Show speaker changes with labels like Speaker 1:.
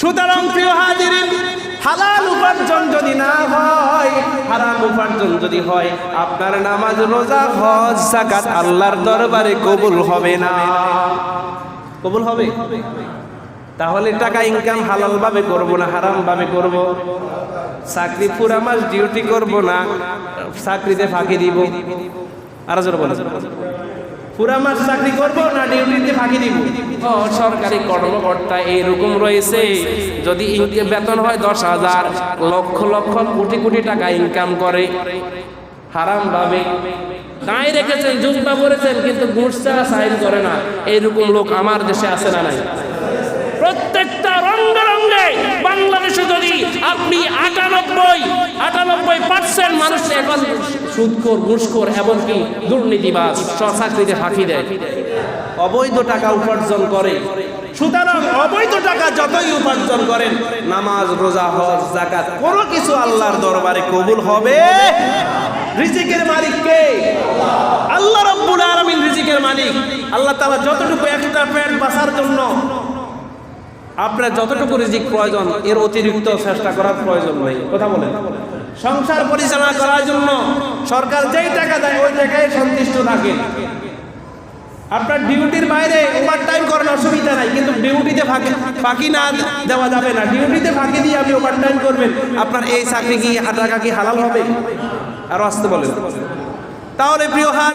Speaker 1: সুতরাং প্রিয় হাজিরিন, হালাল উপার্জন যদি না হয়, হারাম উপার্জন যদি হয়, আপনার নামাজ, রোজা, হজ জাকাত আল্লাহর দরবারে কবুল হবে না। কবুল হবে? তাহলে টাকা ইনকাম হালাল ভাবে করব না হারাম ভাবে করব? চাকরি পুরা মাস ডিউটি করব না, চাকরিতে ফাঁকি দিব। আর বলেন। পুরা চাকরি করব না ডিউটিতে ফাঁকি দিব? সরকারি কর্মকর্তা এইরকম রয়েছে। যদি বেতন হয় দশ হাজার, লক্ষ লক্ষ, কোটি কোটি টাকা ইনকাম করে। হারাম ভাবে। গায়ে রেখেছেন জুম্বা পরেছেন কিন্তু ঘুষ ছাড়া সাইন করে না। এইরকম লোক আমার দেশে আছে না নাই? প্রত্যেকটা রঙ্গে রঙ্গে সুদখোর ঘুষখোর এমনকি দুর্নীতিবাজ চাকরিতে ফাঁকি দেয়। অবৈধ টাকা উপার্জন করে। সুতরাং অবৈধ টাকা যতই উপার্জন করেন, নামাজ, রোজা, হজ জাকাত কোনো কিছু আল্লাহর দরবারে কবুল হবে। রিজিকের মালিক কে? আল্লাহ রব্বুল আলামিন রিজিকের মালিক। আল্লাহ তাআলা যতটুকু একটা পেট বাঁচার জন্য আপনার যতটুকু রিজিক প্রয়োজন, এর অতিরিক্ত চেষ্টা করার প্রয়োজন নেই। কথা বলেন। সংসার পরিচালনা করার জন্য সরকার যেই টাকা দেয়, ওই টাকায় সন্তুষ্ট থাকে। আপনার ডিউটির বাইরে ওভার টাইম করেন অসুবিধা নাই, কিন্তু ডিউটিতে ফাঁকি ফাঁকি না দেওয়া যাবে না। ডিউটিতে ফাঁকি দিয়ে আপনি ওভার টাইম করবেন। আপনার এই চাকরি কি টাকা কি হালাল হবে? আর আসতে বলেন। তাহলে প্রিয় হাত